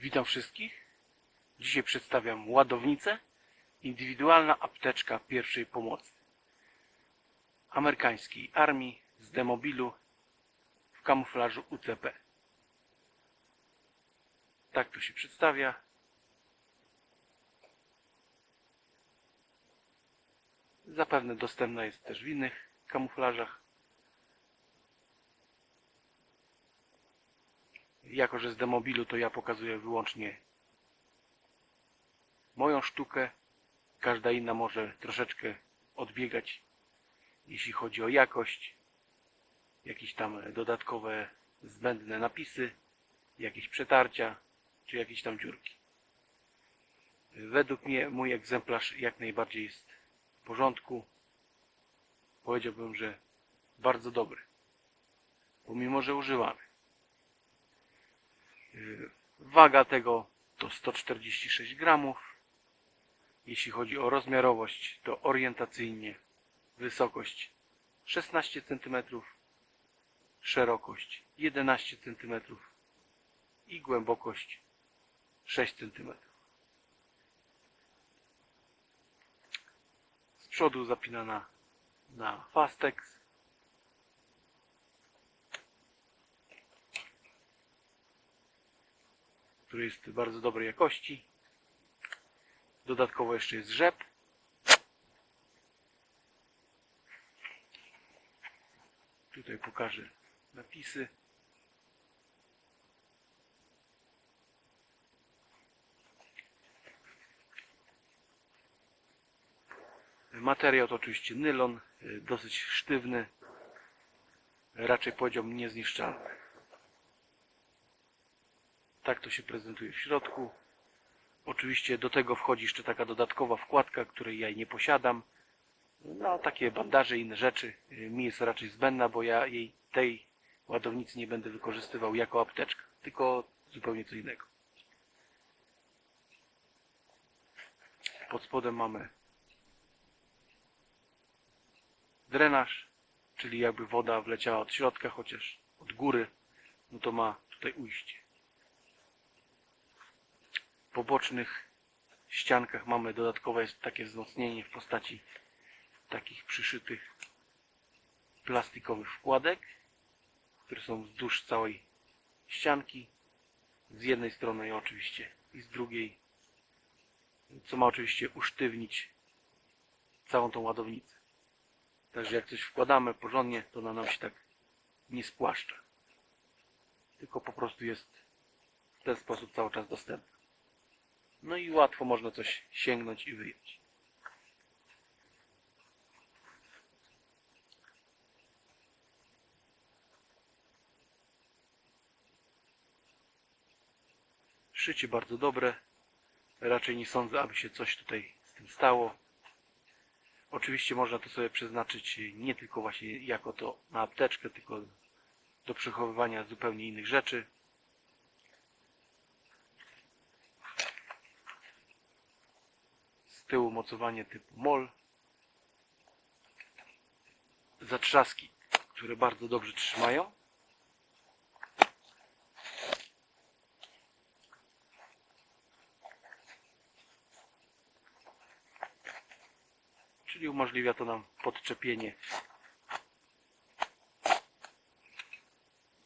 Witam wszystkich. Dzisiaj przedstawiam ładownicę, indywidualna apteczka pierwszej pomocy amerykańskiej armii z demobilu w kamuflażu UCP. Tak to się przedstawia. Zapewne dostępna jest też w innych kamuflażach. Jako, że z demobilu to ja pokazuję wyłącznie moją sztukę. Każda inna może troszeczkę odbiegać, jeśli chodzi o jakość, jakieś tam dodatkowe zbędne napisy, jakieś przetarcia, czy jakieś tam dziurki. Według mnie mój egzemplarz jak najbardziej jest w porządku. Powiedziałbym, że bardzo dobry, pomimo że używany. Waga tego to 146 gramów. Jeśli chodzi o rozmiarowość, to orientacyjnie wysokość 16 cm, szerokość 11 cm i głębokość 6 cm. Z przodu zapinana na Fastex. Który jest bardzo dobrej jakości. Dodatkowo jeszcze jest rzep. Tutaj pokażę napisy. Materiał to oczywiście nylon, y, dosyć sztywny, raczej powiedziałbym niezniszczalny. Tak to się prezentuje w środku. Oczywiście do tego wchodzi jeszcze taka dodatkowa wkładka, której ja nie posiadam. No, takie bandaże i inne rzeczy. Mi jest raczej zbędna, bo ja jej tej ładownicy nie będę wykorzystywał jako apteczka, tylko zupełnie co innego. Pod spodem mamy drenaż, czyli jakby woda wleciała od środka, chociaż od góry, no to ma tutaj ujście. Po bocznych ściankach mamy dodatkowe jest takie wzmocnienie w postaci takich przyszytych plastikowych wkładek, które są wzdłuż całej ścianki. Z jednej strony oczywiście i z drugiej, co ma oczywiście usztywnić całą tą ładownicę. Także jak coś wkładamy porządnie, to ona nam się tak nie spłaszcza. Tylko po prostu jest w ten sposób cały czas dostępna. No i łatwo można coś sięgnąć i wyjąć. Szycie bardzo dobre. Raczej nie sądzę, aby się coś tutaj z tym stało. Oczywiście można to sobie przeznaczyć nie tylko właśnie jako to na apteczkę, tylko do przechowywania zupełnie innych rzeczy. Tyłu mocowanie typu MOL. Zatrzaski, które bardzo dobrze trzymają. Czyli umożliwia to nam podczepienie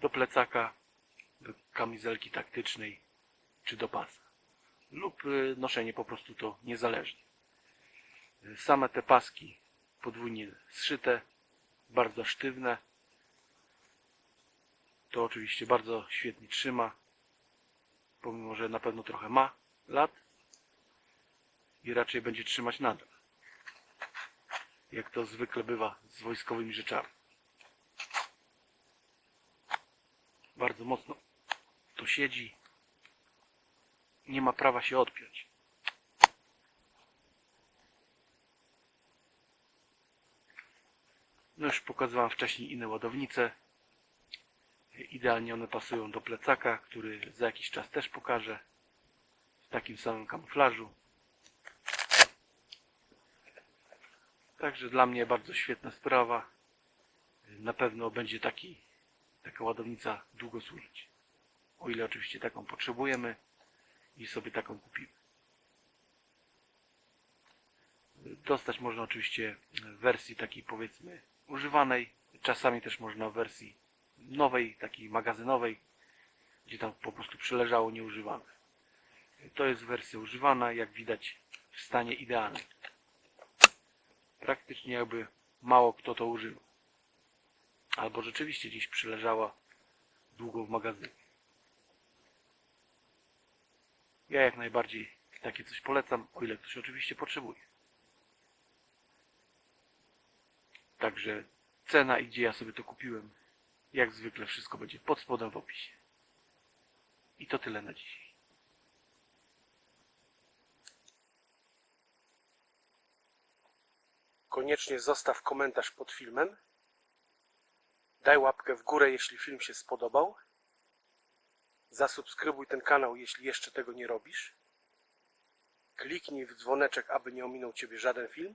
do plecaka, do kamizelki taktycznej czy do pasa. Lub y, noszenie po prostu to niezależnie. Same te paski podwójnie zszyte, bardzo sztywne. To oczywiście bardzo świetnie trzyma, pomimo że na pewno trochę ma lat i raczej będzie trzymać nadal jak to zwykle bywa z wojskowymi rzeczami. Bardzo mocno to siedzi. Nie ma prawa się odpiąć. No już pokazywałem wcześniej inne ładownice. Idealnie one pasują do plecaka, który za jakiś czas też pokażę. W takim samym kamuflażu. Także dla mnie bardzo świetna sprawa. Na pewno będzie taki, taka ładownica długo służyć. O ile oczywiście taką potrzebujemy. i sobie taką kupiłem. Dostać można oczywiście w wersji takiej powiedzmy używanej, czasami też można w wersji nowej, takiej magazynowej, gdzie tam po prostu przyleżało nieużywane. To jest wersja używana, jak widać w stanie idealnym. Praktycznie jakby mało kto to używa. Albo rzeczywiście gdzieś przyleżała długo w magazynie. Ja jak najbardziej takie coś polecam, o ile ktoś oczywiście potrzebuje. Także cena i gdzie ja sobie to kupiłem, jak zwykle wszystko będzie pod spodem w opisie. I to tyle na dzisiaj. Koniecznie zostaw komentarz pod filmem. Daj łapkę w górę, jeśli film się spodobał. Zasubskrybuj ten kanał, jeśli jeszcze tego nie robisz. Kliknij w dzwoneczek, aby nie ominął Ciebie żaden film.